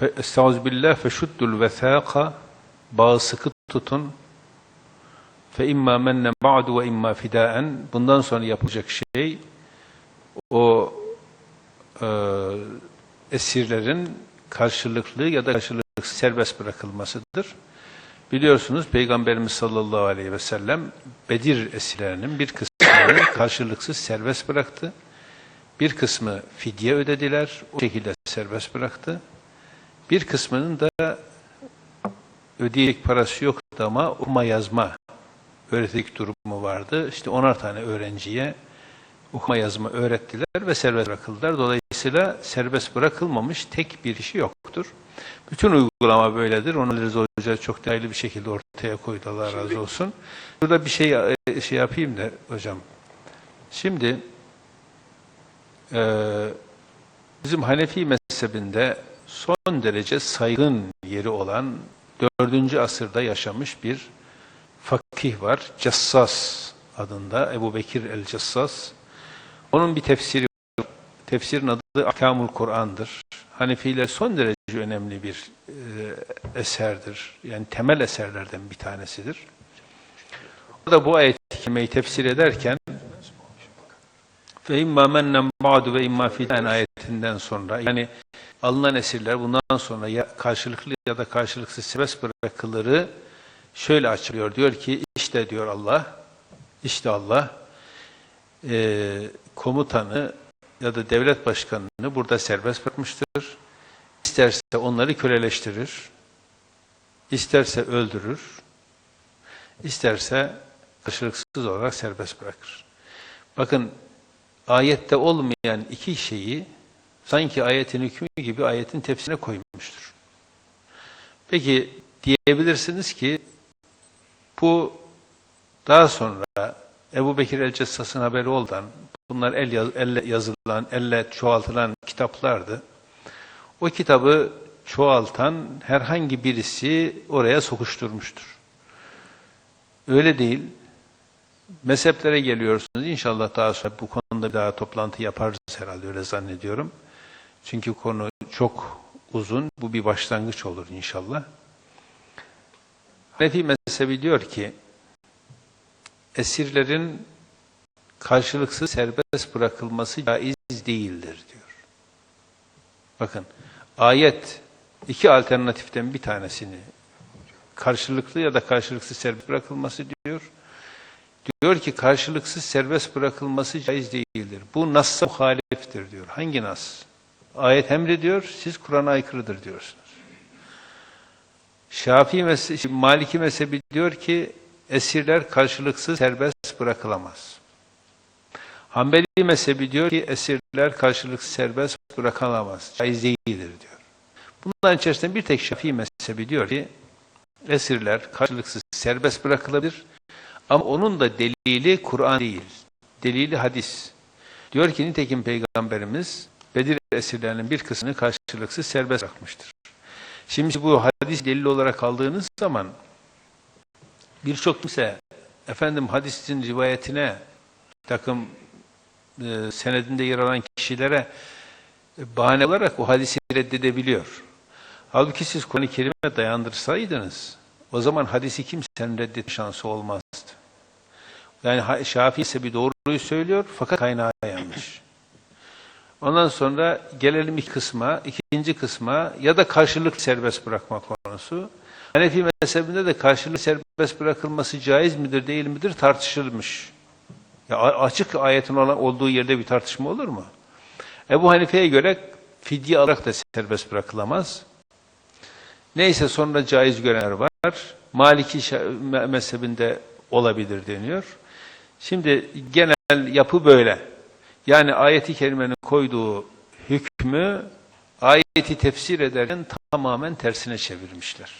Fe, Estağfirullah feşuddul vesâka bağı sıkı tutun. Fe imma menne ba'du ve imma fidaen. Bundan sonra yapılacak şey o e, esirlerin karşılıklı ya da karşılıksız serbest bırakılmasıdır. Biliyorsunuz Peygamberimiz sallallahu aleyhi ve sellem Bedir esirlerinin bir kısmını karşılıksız serbest bıraktı. Bir kısmı fidye ödediler, o şekilde serbest bıraktı. Bir kısmının da ödeyecek parası yoktu ama okuma yazma öğretecek durumu vardı. İşte onar tane öğrenciye okuma yazma öğrettiler ve serbest bırakıldılar. Dolayısıyla serbest bırakılmamış tek bir kişi yoktur. Bütün uygulama böyledir. Onu Rıza Hoca çok değerli bir şekilde ortaya koydu. Allah razı olsun. Burada bir şey e, şey yapayım da hocam. Şimdi e, bizim Hanefi mezhebinde son derece saygın yeri olan 4. asırda yaşamış bir fakih var. Cessas adında Ebu Bekir el-Cessas. Onun bir tefsiri var. Tefsirin adı Ahkamul Kur'an'dır. Hanefiler son derece önemli bir e, eserdir. Yani temel eserlerden bir tanesidir. O da bu ayet-i tefsir ederken ve imma mennen ba'du ve imma fidan ayetinden sonra yani alınan esirler bundan sonra ya karşılıklı ya da karşılıksız serbest bırakılırı şöyle açıklıyor. Diyor ki işte diyor Allah işte Allah e, komutanı ya da devlet başkanını burada serbest bırakmıştır. İsterse onları köleleştirir, isterse öldürür, isterse karşılıksız olarak serbest bırakır. Bakın ayette olmayan iki şeyi sanki ayetin hükmü gibi ayetin tefsirine koymuştur. Peki diyebilirsiniz ki bu daha sonra Ebu Bekir el-Cessas'ın haberi oldan bunlar el yaz, elle yazılan, elle çoğaltılan kitaplardı. O kitabı çoğaltan herhangi birisi oraya sokuşturmuştur. Öyle değil. Mezheplere geliyorsunuz. İnşallah daha sonra bu konuda bir daha toplantı yaparız herhalde öyle zannediyorum. Çünkü konu çok uzun. Bu bir başlangıç olur inşallah. Hanefi mezhebi diyor ki esirlerin karşılıksız serbest bırakılması caiz değildir diyor. Bakın ayet iki alternatiften bir tanesini karşılıklı ya da karşılıksız serbest bırakılması diyor. Diyor ki karşılıksız serbest bırakılması caiz değildir. Bu nas'a muhaliftir diyor. Hangi nas? Ayet emrediyor, siz Kur'an'a aykırıdır diyorsunuz. Şafii mezhebi, Maliki mezhebi diyor ki esirler karşılıksız serbest bırakılamaz. Hanbeli mezhebi diyor ki esirler karşılıksız serbest bırakılamaz. Caiz değildir diyor. Bunların içerisinde bir tek Şafii mezhebi diyor ki esirler karşılıksız serbest bırakılabilir ama onun da delili Kur'an değil. Delili hadis. Diyor ki nitekim Peygamberimiz Bedir esirlerinin bir kısmını karşılıksız serbest bırakmıştır. Şimdi bu hadis delil olarak aldığınız zaman birçok kimse efendim hadisin rivayetine takım e, senedinde yer alan kişilere e, bahane olarak o hadisi reddedebiliyor. Halbuki siz Kur'an-ı Kerim'e dayandırsaydınız o zaman hadisi kimsenin reddetme şansı olmazdı. Yani Şafii ise bir doğruyu söylüyor fakat kaynağı. Ondan sonra gelelim ilk kısma, ikinci kısma ya da karşılık serbest bırakma konusu. Hanefi mezhebinde de karşılık serbest bırakılması caiz midir değil midir tartışılmış. Ya açık ayetin olduğu yerde bir tartışma olur mu? Ebu Hanife'ye göre fidye alarak da serbest bırakılamaz. Neyse sonra caiz görenler var. Maliki mezhebinde olabilir deniyor. Şimdi genel yapı böyle. Yani ayeti kerimenin koyduğu hükmü ayeti tefsir ederken tamamen tersine çevirmişler.